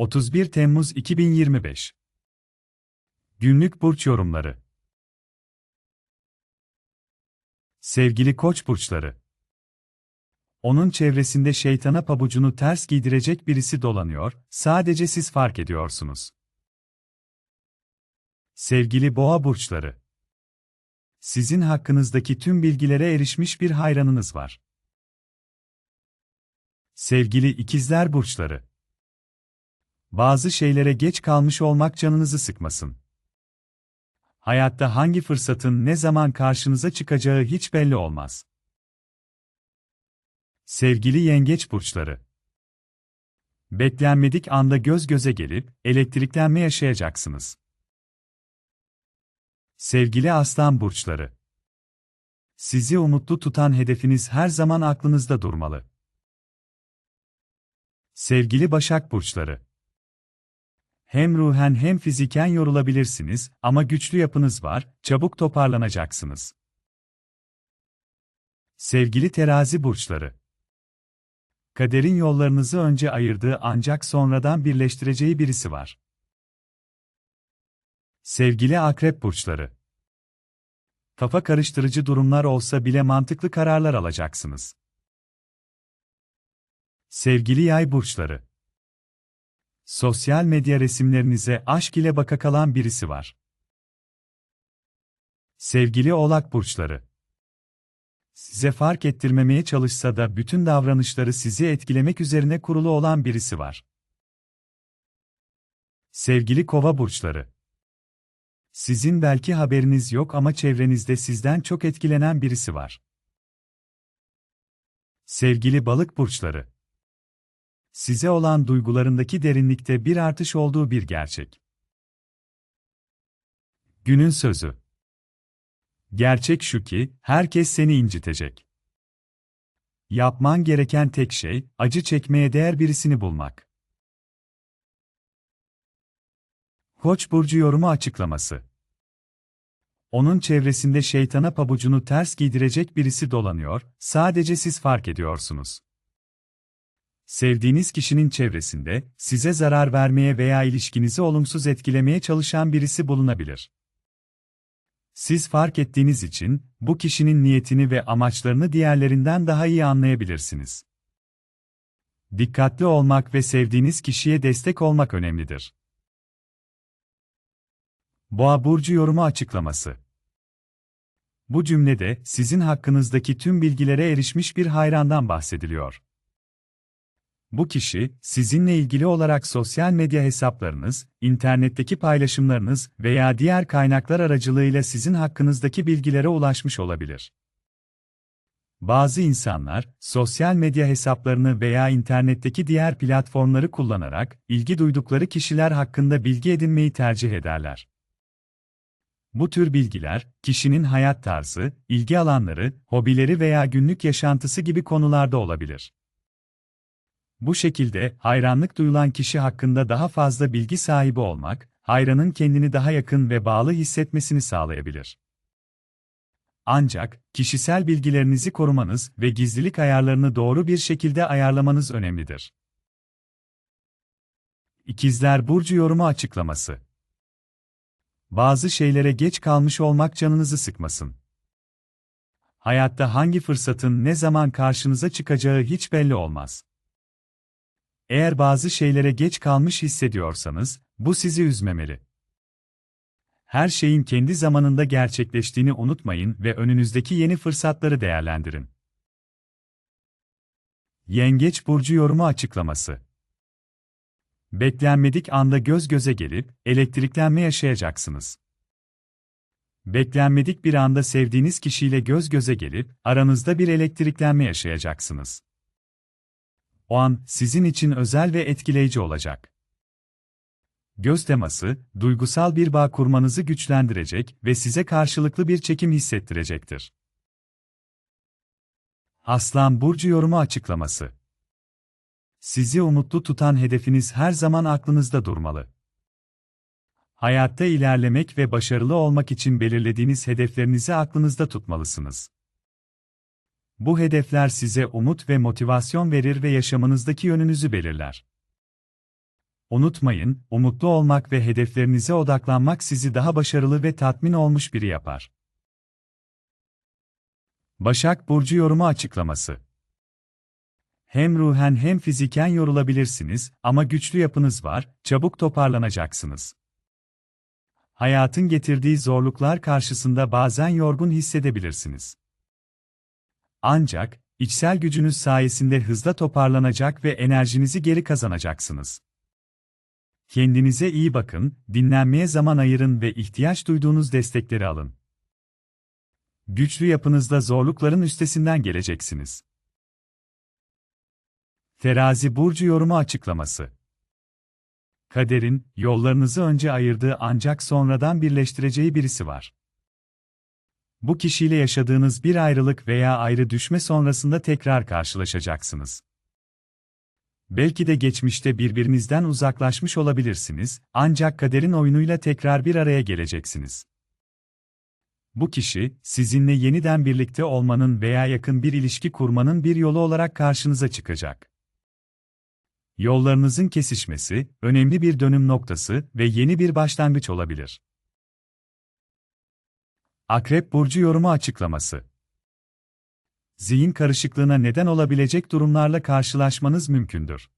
31 Temmuz 2025 Günlük burç yorumları. Sevgili Koç burçları. Onun çevresinde şeytana pabucunu ters giydirecek birisi dolanıyor, sadece siz fark ediyorsunuz. Sevgili Boğa burçları. Sizin hakkınızdaki tüm bilgilere erişmiş bir hayranınız var. Sevgili ikizler burçları. Bazı şeylere geç kalmış olmak canınızı sıkmasın. Hayatta hangi fırsatın ne zaman karşınıza çıkacağı hiç belli olmaz. Sevgili yengeç burçları. Beklenmedik anda göz göze gelip elektriklenme yaşayacaksınız. Sevgili aslan burçları. Sizi umutlu tutan hedefiniz her zaman aklınızda durmalı. Sevgili Başak burçları. Hem ruhen hem fiziken yorulabilirsiniz ama güçlü yapınız var, çabuk toparlanacaksınız. Sevgili terazi burçları. Kaderin yollarınızı önce ayırdığı ancak sonradan birleştireceği birisi var. Sevgili akrep burçları. Kafa karıştırıcı durumlar olsa bile mantıklı kararlar alacaksınız. Sevgili yay burçları. Sosyal medya resimlerinize aşk ile baka kalan birisi var. Sevgili Oğlak burçları. Size fark ettirmemeye çalışsa da bütün davranışları sizi etkilemek üzerine kurulu olan birisi var. Sevgili Kova burçları. Sizin belki haberiniz yok ama çevrenizde sizden çok etkilenen birisi var. Sevgili Balık burçları size olan duygularındaki derinlikte bir artış olduğu bir gerçek. Günün sözü. Gerçek şu ki, herkes seni incitecek. Yapman gereken tek şey, acı çekmeye değer birisini bulmak. Koç burcu yorumu açıklaması. Onun çevresinde şeytana pabucunu ters giydirecek birisi dolanıyor, sadece siz fark ediyorsunuz. Sevdiğiniz kişinin çevresinde, size zarar vermeye veya ilişkinizi olumsuz etkilemeye çalışan birisi bulunabilir. Siz fark ettiğiniz için, bu kişinin niyetini ve amaçlarını diğerlerinden daha iyi anlayabilirsiniz. Dikkatli olmak ve sevdiğiniz kişiye destek olmak önemlidir. Boğa burcu yorumu açıklaması. Bu cümlede sizin hakkınızdaki tüm bilgilere erişmiş bir hayrandan bahsediliyor. Bu kişi, sizinle ilgili olarak sosyal medya hesaplarınız, internetteki paylaşımlarınız veya diğer kaynaklar aracılığıyla sizin hakkınızdaki bilgilere ulaşmış olabilir. Bazı insanlar, sosyal medya hesaplarını veya internetteki diğer platformları kullanarak, ilgi duydukları kişiler hakkında bilgi edinmeyi tercih ederler. Bu tür bilgiler, kişinin hayat tarzı, ilgi alanları, hobileri veya günlük yaşantısı gibi konularda olabilir. Bu şekilde, hayranlık duyulan kişi hakkında daha fazla bilgi sahibi olmak, hayranın kendini daha yakın ve bağlı hissetmesini sağlayabilir. Ancak, kişisel bilgilerinizi korumanız ve gizlilik ayarlarını doğru bir şekilde ayarlamanız önemlidir. İkizler Burcu yorumu açıklaması Bazı şeylere geç kalmış olmak canınızı sıkmasın. Hayatta hangi fırsatın ne zaman karşınıza çıkacağı hiç belli olmaz. Eğer bazı şeylere geç kalmış hissediyorsanız, bu sizi üzmemeli. Her şeyin kendi zamanında gerçekleştiğini unutmayın ve önünüzdeki yeni fırsatları değerlendirin. Yengeç burcu yorumu açıklaması. Beklenmedik anda göz göze gelip elektriklenme yaşayacaksınız. Beklenmedik bir anda sevdiğiniz kişiyle göz göze gelip aranızda bir elektriklenme yaşayacaksınız. O an sizin için özel ve etkileyici olacak. Göz teması, duygusal bir bağ kurmanızı güçlendirecek ve size karşılıklı bir çekim hissettirecektir. Aslan Burcu yorumu açıklaması Sizi umutlu tutan hedefiniz her zaman aklınızda durmalı. Hayatta ilerlemek ve başarılı olmak için belirlediğiniz hedeflerinizi aklınızda tutmalısınız. Bu hedefler size umut ve motivasyon verir ve yaşamınızdaki yönünüzü belirler. Unutmayın, umutlu olmak ve hedeflerinize odaklanmak sizi daha başarılı ve tatmin olmuş biri yapar. Başak Burcu yorumu açıklaması Hem ruhen hem fiziken yorulabilirsiniz ama güçlü yapınız var, çabuk toparlanacaksınız. Hayatın getirdiği zorluklar karşısında bazen yorgun hissedebilirsiniz. Ancak, içsel gücünüz sayesinde hızla toparlanacak ve enerjinizi geri kazanacaksınız. Kendinize iyi bakın, dinlenmeye zaman ayırın ve ihtiyaç duyduğunuz destekleri alın. Güçlü yapınızda zorlukların üstesinden geleceksiniz. Terazi burcu yorumu açıklaması. Kaderin yollarınızı önce ayırdığı ancak sonradan birleştireceği birisi var. Bu kişiyle yaşadığınız bir ayrılık veya ayrı düşme sonrasında tekrar karşılaşacaksınız. Belki de geçmişte birbirinizden uzaklaşmış olabilirsiniz, ancak kaderin oyunuyla tekrar bir araya geleceksiniz. Bu kişi, sizinle yeniden birlikte olmanın veya yakın bir ilişki kurmanın bir yolu olarak karşınıza çıkacak. Yollarınızın kesişmesi, önemli bir dönüm noktası ve yeni bir başlangıç olabilir. Akrep Burcu yorumu açıklaması Zihin karışıklığına neden olabilecek durumlarla karşılaşmanız mümkündür.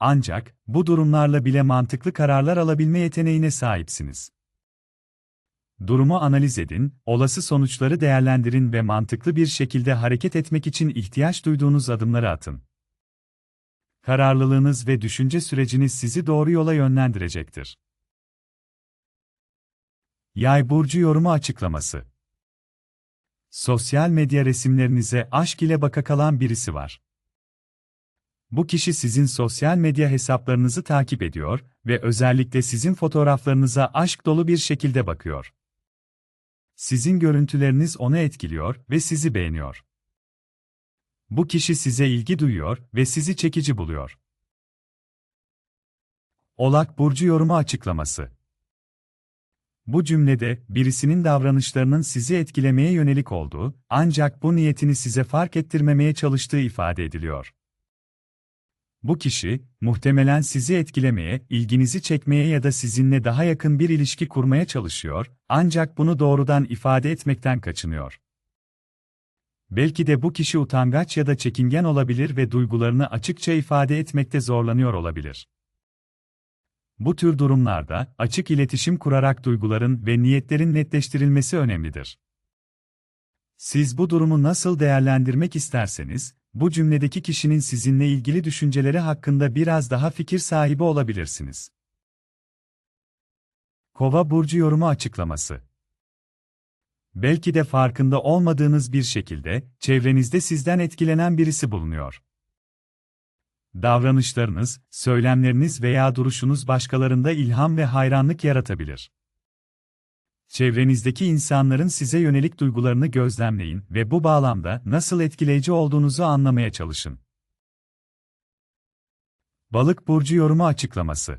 Ancak, bu durumlarla bile mantıklı kararlar alabilme yeteneğine sahipsiniz. Durumu analiz edin, olası sonuçları değerlendirin ve mantıklı bir şekilde hareket etmek için ihtiyaç duyduğunuz adımları atın. Kararlılığınız ve düşünce süreciniz sizi doğru yola yönlendirecektir. Yay burcu yorumu açıklaması. Sosyal medya resimlerinize aşk ile baka kalan birisi var. Bu kişi sizin sosyal medya hesaplarınızı takip ediyor ve özellikle sizin fotoğraflarınıza aşk dolu bir şekilde bakıyor. Sizin görüntüleriniz onu etkiliyor ve sizi beğeniyor. Bu kişi size ilgi duyuyor ve sizi çekici buluyor. Olak burcu yorumu açıklaması bu cümlede, birisinin davranışlarının sizi etkilemeye yönelik olduğu, ancak bu niyetini size fark ettirmemeye çalıştığı ifade ediliyor. Bu kişi, muhtemelen sizi etkilemeye, ilginizi çekmeye ya da sizinle daha yakın bir ilişki kurmaya çalışıyor, ancak bunu doğrudan ifade etmekten kaçınıyor. Belki de bu kişi utangaç ya da çekingen olabilir ve duygularını açıkça ifade etmekte zorlanıyor olabilir. Bu tür durumlarda açık iletişim kurarak duyguların ve niyetlerin netleştirilmesi önemlidir. Siz bu durumu nasıl değerlendirmek isterseniz, bu cümledeki kişinin sizinle ilgili düşünceleri hakkında biraz daha fikir sahibi olabilirsiniz. Kova burcu yorumu açıklaması. Belki de farkında olmadığınız bir şekilde çevrenizde sizden etkilenen birisi bulunuyor. Davranışlarınız, söylemleriniz veya duruşunuz başkalarında ilham ve hayranlık yaratabilir. Çevrenizdeki insanların size yönelik duygularını gözlemleyin ve bu bağlamda nasıl etkileyici olduğunuzu anlamaya çalışın. Balık burcu yorumu açıklaması.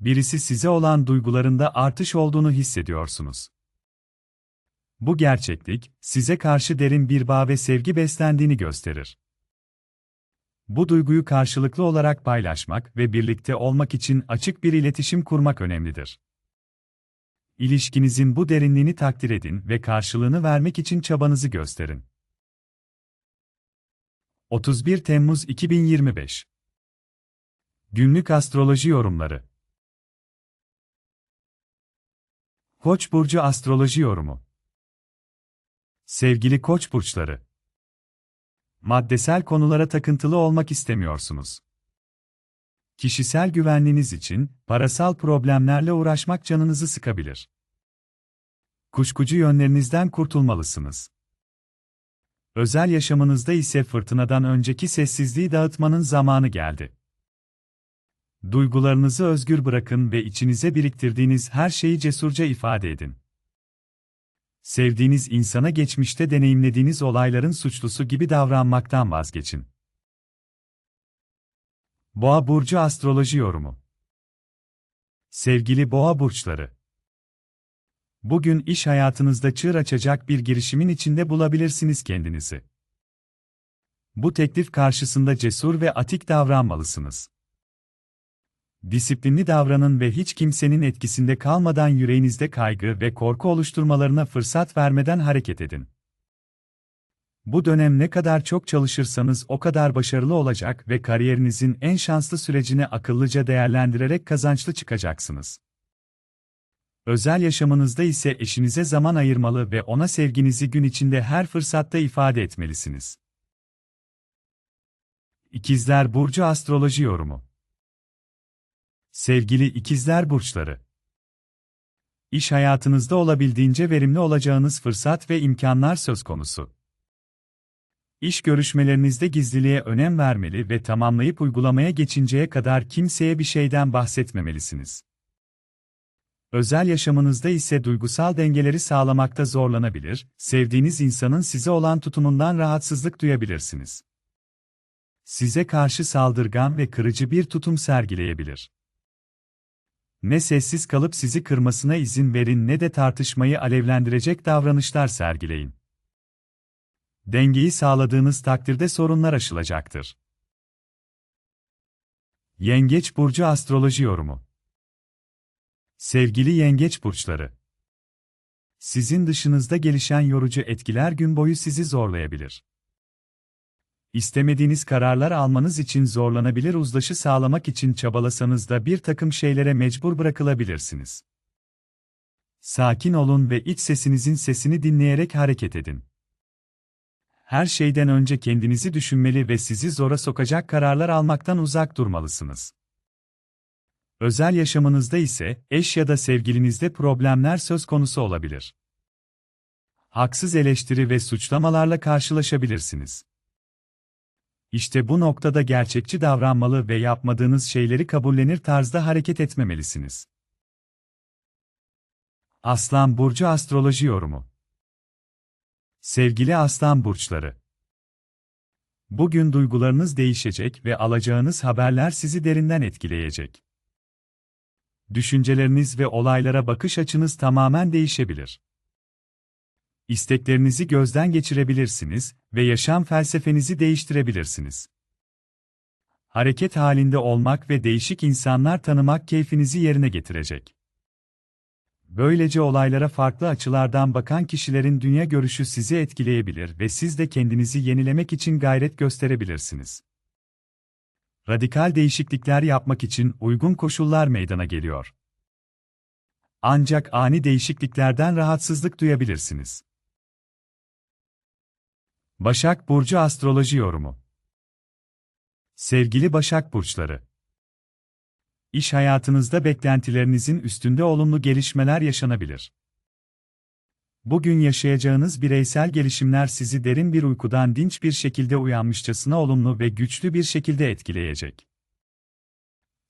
Birisi size olan duygularında artış olduğunu hissediyorsunuz. Bu gerçeklik, size karşı derin bir bağ ve sevgi beslendiğini gösterir. Bu duyguyu karşılıklı olarak paylaşmak ve birlikte olmak için açık bir iletişim kurmak önemlidir. İlişkinizin bu derinliğini takdir edin ve karşılığını vermek için çabanızı gösterin. 31 Temmuz 2025 Günlük Astroloji Yorumları Koç burcu astroloji yorumu. Sevgili Koç burçları, maddesel konulara takıntılı olmak istemiyorsunuz. Kişisel güvenliğiniz için parasal problemlerle uğraşmak canınızı sıkabilir. Kuşkucu yönlerinizden kurtulmalısınız. Özel yaşamınızda ise fırtınadan önceki sessizliği dağıtmanın zamanı geldi. Duygularınızı özgür bırakın ve içinize biriktirdiğiniz her şeyi cesurca ifade edin. Sevdiğiniz insana geçmişte deneyimlediğiniz olayların suçlusu gibi davranmaktan vazgeçin. Boğa burcu astroloji yorumu. Sevgili boğa burçları. Bugün iş hayatınızda çığır açacak bir girişimin içinde bulabilirsiniz kendinizi. Bu teklif karşısında cesur ve atik davranmalısınız. Disiplinli davranın ve hiç kimsenin etkisinde kalmadan yüreğinizde kaygı ve korku oluşturmalarına fırsat vermeden hareket edin. Bu dönem ne kadar çok çalışırsanız o kadar başarılı olacak ve kariyerinizin en şanslı sürecini akıllıca değerlendirerek kazançlı çıkacaksınız. Özel yaşamınızda ise eşinize zaman ayırmalı ve ona sevginizi gün içinde her fırsatta ifade etmelisiniz. İkizler Burcu Astroloji Yorumu Sevgili İkizler Burçları İş hayatınızda olabildiğince verimli olacağınız fırsat ve imkanlar söz konusu. İş görüşmelerinizde gizliliğe önem vermeli ve tamamlayıp uygulamaya geçinceye kadar kimseye bir şeyden bahsetmemelisiniz. Özel yaşamınızda ise duygusal dengeleri sağlamakta zorlanabilir, sevdiğiniz insanın size olan tutumundan rahatsızlık duyabilirsiniz. Size karşı saldırgan ve kırıcı bir tutum sergileyebilir. Ne sessiz kalıp sizi kırmasına izin verin ne de tartışmayı alevlendirecek davranışlar sergileyin. Dengeyi sağladığınız takdirde sorunlar aşılacaktır. Yengeç Burcu Astroloji Yorumu Sevgili Yengeç Burçları Sizin dışınızda gelişen yorucu etkiler gün boyu sizi zorlayabilir. İstemediğiniz kararlar almanız için zorlanabilir uzlaşı sağlamak için çabalasanız da bir takım şeylere mecbur bırakılabilirsiniz. Sakin olun ve iç sesinizin sesini dinleyerek hareket edin. Her şeyden önce kendinizi düşünmeli ve sizi zora sokacak kararlar almaktan uzak durmalısınız. Özel yaşamınızda ise eş ya da sevgilinizde problemler söz konusu olabilir. Haksız eleştiri ve suçlamalarla karşılaşabilirsiniz. İşte bu noktada gerçekçi davranmalı ve yapmadığınız şeyleri kabullenir tarzda hareket etmemelisiniz. Aslan Burcu Astroloji Yorumu Sevgili Aslan Burçları Bugün duygularınız değişecek ve alacağınız haberler sizi derinden etkileyecek. Düşünceleriniz ve olaylara bakış açınız tamamen değişebilir. İsteklerinizi gözden geçirebilirsiniz ve yaşam felsefenizi değiştirebilirsiniz. Hareket halinde olmak ve değişik insanlar tanımak keyfinizi yerine getirecek. Böylece olaylara farklı açılardan bakan kişilerin dünya görüşü sizi etkileyebilir ve siz de kendinizi yenilemek için gayret gösterebilirsiniz. Radikal değişiklikler yapmak için uygun koşullar meydana geliyor. Ancak ani değişikliklerden rahatsızlık duyabilirsiniz. Başak Burcu Astroloji Yorumu Sevgili Başak Burçları İş hayatınızda beklentilerinizin üstünde olumlu gelişmeler yaşanabilir. Bugün yaşayacağınız bireysel gelişimler sizi derin bir uykudan dinç bir şekilde uyanmışçasına olumlu ve güçlü bir şekilde etkileyecek.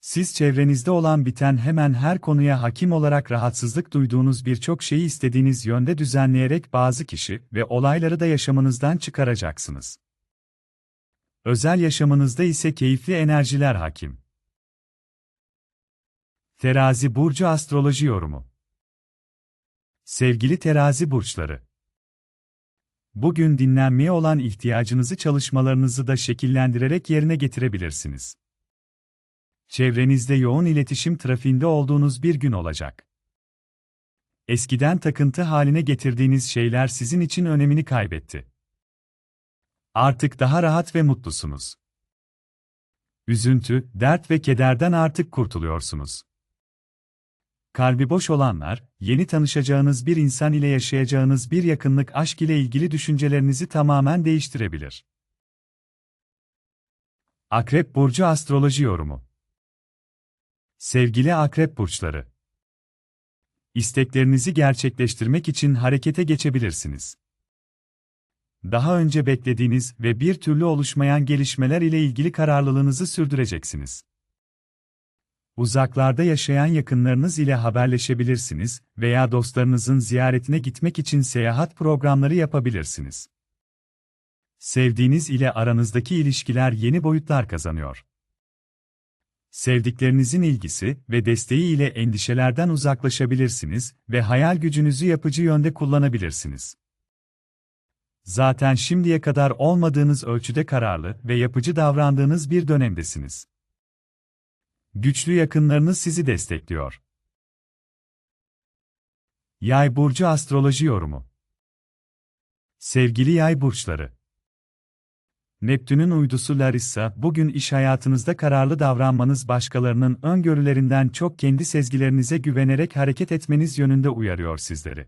Siz çevrenizde olan biten hemen her konuya hakim olarak rahatsızlık duyduğunuz birçok şeyi istediğiniz yönde düzenleyerek bazı kişi ve olayları da yaşamınızdan çıkaracaksınız. Özel yaşamınızda ise keyifli enerjiler hakim. Terazi Burcu Astroloji Yorumu Sevgili terazi burçları, Bugün dinlenmeye olan ihtiyacınızı çalışmalarınızı da şekillendirerek yerine getirebilirsiniz. Çevrenizde yoğun iletişim trafiğinde olduğunuz bir gün olacak. Eskiden takıntı haline getirdiğiniz şeyler sizin için önemini kaybetti. Artık daha rahat ve mutlusunuz. Üzüntü, dert ve kederden artık kurtuluyorsunuz. Kalbi boş olanlar, yeni tanışacağınız bir insan ile yaşayacağınız bir yakınlık aşk ile ilgili düşüncelerinizi tamamen değiştirebilir. Akrep Burcu Astroloji Yorumu Sevgili Akrep Burçları İsteklerinizi gerçekleştirmek için harekete geçebilirsiniz. Daha önce beklediğiniz ve bir türlü oluşmayan gelişmeler ile ilgili kararlılığınızı sürdüreceksiniz. Uzaklarda yaşayan yakınlarınız ile haberleşebilirsiniz veya dostlarınızın ziyaretine gitmek için seyahat programları yapabilirsiniz. Sevdiğiniz ile aranızdaki ilişkiler yeni boyutlar kazanıyor. Sevdiklerinizin ilgisi ve desteği ile endişelerden uzaklaşabilirsiniz ve hayal gücünüzü yapıcı yönde kullanabilirsiniz. Zaten şimdiye kadar olmadığınız ölçüde kararlı ve yapıcı davrandığınız bir dönemdesiniz. Güçlü yakınlarınız sizi destekliyor. Yay burcu astroloji yorumu. Sevgili yay burçları. Neptün'ün uydusu Larissa, bugün iş hayatınızda kararlı davranmanız başkalarının öngörülerinden çok kendi sezgilerinize güvenerek hareket etmeniz yönünde uyarıyor sizleri.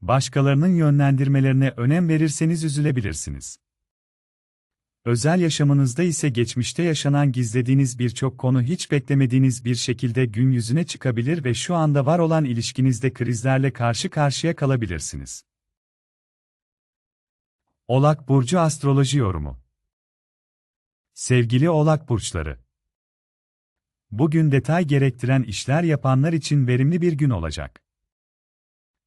Başkalarının yönlendirmelerine önem verirseniz üzülebilirsiniz. Özel yaşamınızda ise geçmişte yaşanan gizlediğiniz birçok konu hiç beklemediğiniz bir şekilde gün yüzüne çıkabilir ve şu anda var olan ilişkinizde krizlerle karşı karşıya kalabilirsiniz. Oğlak Burcu Astroloji Yorumu Sevgili Oğlak Burçları Bugün detay gerektiren işler yapanlar için verimli bir gün olacak.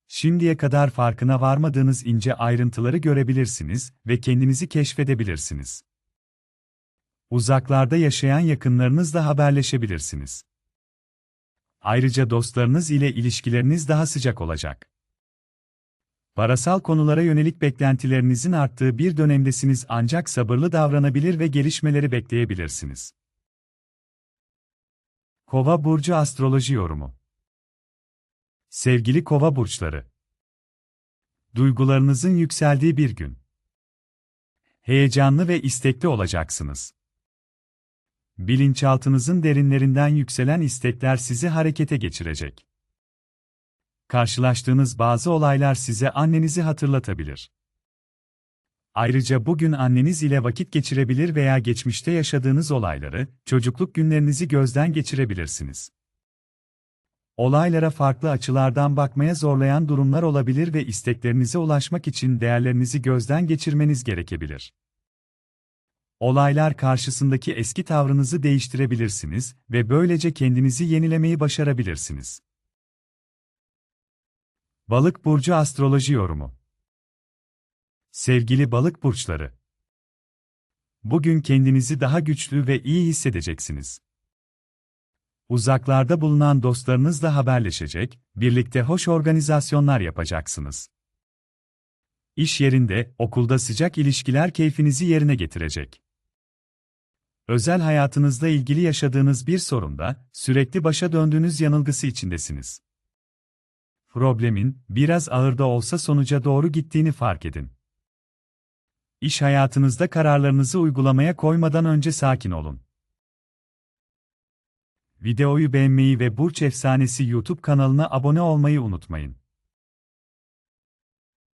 Şimdiye kadar farkına varmadığınız ince ayrıntıları görebilirsiniz ve kendinizi keşfedebilirsiniz. Uzaklarda yaşayan yakınlarınızla haberleşebilirsiniz. Ayrıca dostlarınız ile ilişkileriniz daha sıcak olacak. Parasal konulara yönelik beklentilerinizin arttığı bir dönemdesiniz ancak sabırlı davranabilir ve gelişmeleri bekleyebilirsiniz. Kova burcu astroloji yorumu. Sevgili Kova burçları. Duygularınızın yükseldiği bir gün. Heyecanlı ve istekli olacaksınız. Bilinçaltınızın derinlerinden yükselen istekler sizi harekete geçirecek karşılaştığınız bazı olaylar size annenizi hatırlatabilir. Ayrıca bugün anneniz ile vakit geçirebilir veya geçmişte yaşadığınız olayları, çocukluk günlerinizi gözden geçirebilirsiniz. Olaylara farklı açılardan bakmaya zorlayan durumlar olabilir ve isteklerinize ulaşmak için değerlerinizi gözden geçirmeniz gerekebilir. Olaylar karşısındaki eski tavrınızı değiştirebilirsiniz ve böylece kendinizi yenilemeyi başarabilirsiniz. Balık burcu astroloji yorumu. Sevgili balık burçları. Bugün kendinizi daha güçlü ve iyi hissedeceksiniz. Uzaklarda bulunan dostlarınızla haberleşecek, birlikte hoş organizasyonlar yapacaksınız. İş yerinde, okulda sıcak ilişkiler keyfinizi yerine getirecek. Özel hayatınızla ilgili yaşadığınız bir sorunda, sürekli başa döndüğünüz yanılgısı içindesiniz problemin, biraz ağır da olsa sonuca doğru gittiğini fark edin. İş hayatınızda kararlarınızı uygulamaya koymadan önce sakin olun. Videoyu beğenmeyi ve Burç Efsanesi YouTube kanalına abone olmayı unutmayın.